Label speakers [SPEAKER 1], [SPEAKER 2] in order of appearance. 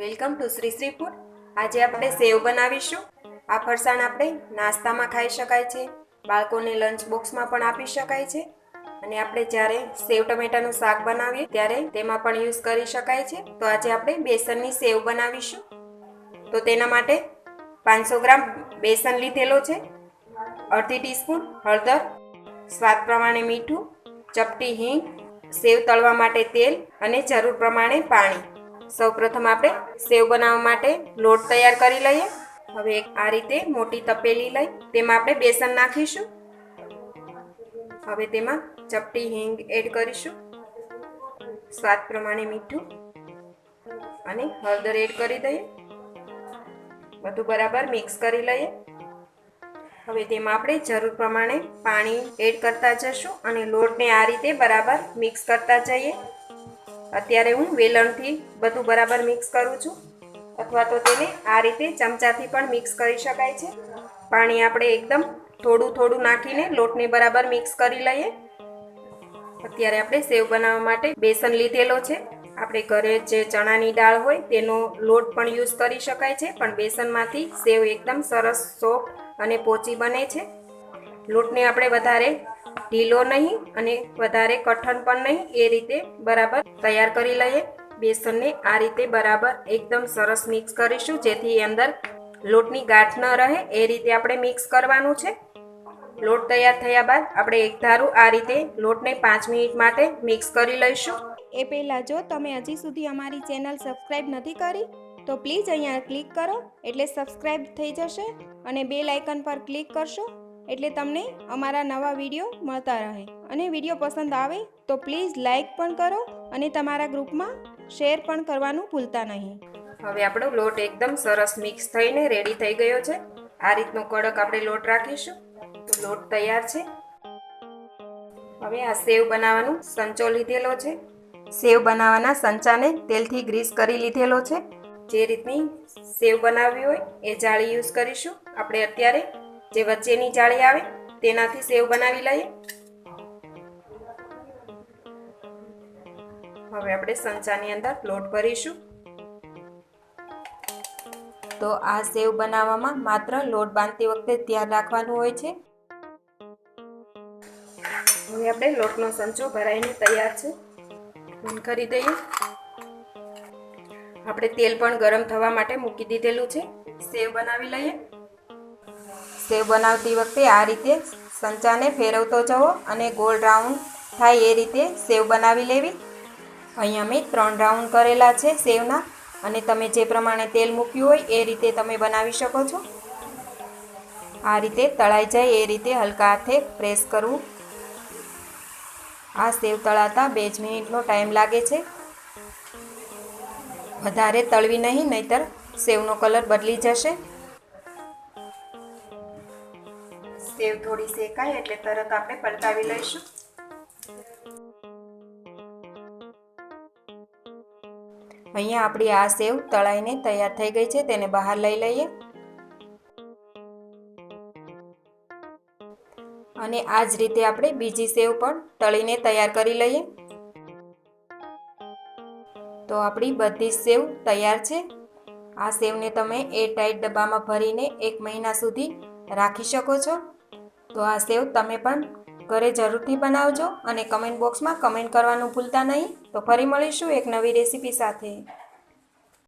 [SPEAKER 1] Welcome to Shri Shri food. આજે આપણે સેવ બનાવીશું. આ ફરસાણ આપણે નાસ્તામાં ખાઈ શકાય છે. બાળકોને લંચ બોક્સમાં પણ આપી શકાય છે. અને આપણે જ્યારે સેવ ટમેટાનું શાક બનાવીએ ત્યારે તેમાં પણ યુઝ કરી શકાય છે. તો આજે આપણે બેસનની સેવ બનાવીશું. તો તેના માટે પાંચસો ગ્રામ બેસન લીધેલો છે. અડધી ટીસ્પૂન હળદર, સ્વાદ પ્રમાણે મીઠું, ચપટી હિંગ, સેવ તળવા માટે તેલ અને જરૂર પ્રમાણે પાણી. સૌપ્રથમ આપણે સેવ બનાવવા માટે લોટ તૈયાર કરી લઈએ. હવે આ રીતે મોટી તપેલી લઈ તેમાં આપણે બેસન નાખીશું. હવે તેમાં ચપટી હિંગ એડ કરીશું. સ્વાદ પ્રમાણે મીઠું અને હળદર એડ કરી દઈએ. બધું બરાબર મિક્સ કરી લઈએ. હવે તેમાં આપણે જરૂર પ્રમાણે પાણી એડ કરતા જશું અને લોટને આ રીતે બરાબર મિક્સ કરતા જઈએ. અત્યારે હું વેલણથી બધું બરાબર મિક્સ કરું છું. અથવા તો તેને આ રીતે ચમચાથી પણ મિક્સ કરી શકાય છે. પાણી આપણે એકદમ થોડું થોડું નાખીને લોટને બરાબર મિક્સ કરી લઈએ. અત્યારે આપણે સેવ બનાવવા માટે બેસન લીધેલો છે. આપણે ઘરે જે ચણાની દાળ હોય તેનો લોટ પણ યુઝ કરી શકાય છે. પણ બેસનમાંથી સેવ એકદમ સરસ સોફ્ટ અને પોચી બને છે. લોટને આપણે વધારે ઢીલો નહીં અને વધારે કઠણ પણ નહીં, એ રીતે બરાબર તૈયાર કરી લઈએ. બેસનને આ રીતે બરાબર એકદમ સરસ મિક્સ કરીશું, જેથી અંદર લોટની ગાંઠ ન રહે. એ રીતે આપણે મિક્સ કરવાનું છે. લોટ તૈયાર થયા બાદ આપણે એક ધારું આ રીતે લોટને પાંચ મિનિટ માટે મિક્સ કરી લઈશું.
[SPEAKER 2] એ પહેલાં જો તમે હજી સુધી અમારી ચેનલ સબસ્ક્રાઈબ નથી કરી, તો પ્લીઝ અહીંયા ક્લિક કરો, એટલે સબસ્ક્રાઈબ થઈ જશે અને બે લાઇકન પર ક્લિક કરશો. એટલે તમને અમારા નવા વીડિયો મળતા રહે. અને વીડિયો પસંદ આવે તો પ્લીઝ લાઈક પણ કરો અને તમારા ગ્રુપમાં શેર પણ કરવાનું ભૂલતા નહીં.
[SPEAKER 1] હવે આપણો લોટ એકદમ સરસ મિક્સ થઈને રેડી થઈ ગયો છે. આ રીતનો કડક આપણે લોટ રાખીશું. તો લોટ તૈયાર છે. હવે આ સેવ બનાવવાનું સંચો લીધેલો છે. સેવ બનાવવાના સંચાને તેલથી ગ્રીસ કરી લીધેલો છે. જે રીતની સેવ બનાવવી હોય એ જાળી યુઝ કરીશું. આપણે અત્યારે જે વચ્ચેની જાળી આવે, તેનાથી સેવ બનાવી લઈએ. હવે આપણે સંચાની અંદર લોટ ભરીશું. તો આ સેવ બનાવવામાં માત્ર લોટ બાંધતી વખતે ધ્યાન રાખવાનું હોય છે. હવે આપણે લોટનો સંચો ભરાઈને તૈયાર છે. બંધ કરી દઈએ. આપણે તેલ પણ ગરમ થવા માટે મૂકી દીધેલું છે. સેવ બનાવી લઈએ. સેવ બનાવતી વખતે આ રીતે સંચાને ફેરવતો જવો અને ગોળ રાઉન્ડ થાય એ રીતે સેવ બનાવી લેવી. અહીંયા મેં ત્રણ રાઉન્ડ કરેલા છે સેવના અને તમે જે પ્રમાણે તેલ મૂક્યું હોય એ રીતે તમે બનાવી શકો છો. આ રીતે તળાઈ જાય એ રીતે હલકા હાથે પ્રેસ કરવું. આ સેવ તળાતા બે જ મિનિટનો ટાઈમ લાગે છે. વધારે તળવી નહીં, નહીતર સેવનો કલર બદલી જશે. સેવ થોડી શેકાય એટલે તરત આપણે પલટાવી લઈશું. અહીંયા આપણી આ સેવ તળાઈને તૈયાર થઈ ગઈ છે, તેને બહાર લઈ લઈએ. અને આ જ રીતે આપણે બીજી સેવ પણ તળીને તૈયાર કરી લઈએ. તો આપણી બધી સેવ તૈયાર છે. આ સેવને તમે એ ટાઈટ ડબ્બામાં ભરીને એક મહિના સુધી રાખી શકો છો. તો આ સેવ તમે પણ ઘરે જરૂરથી બનાવજો અને કમેન્ટ બોક્સમાં કમેન્ટ કરવાનું ભૂલતા નહીં. તો ફરી મળીશું એક નવી રેસીપી સાથે.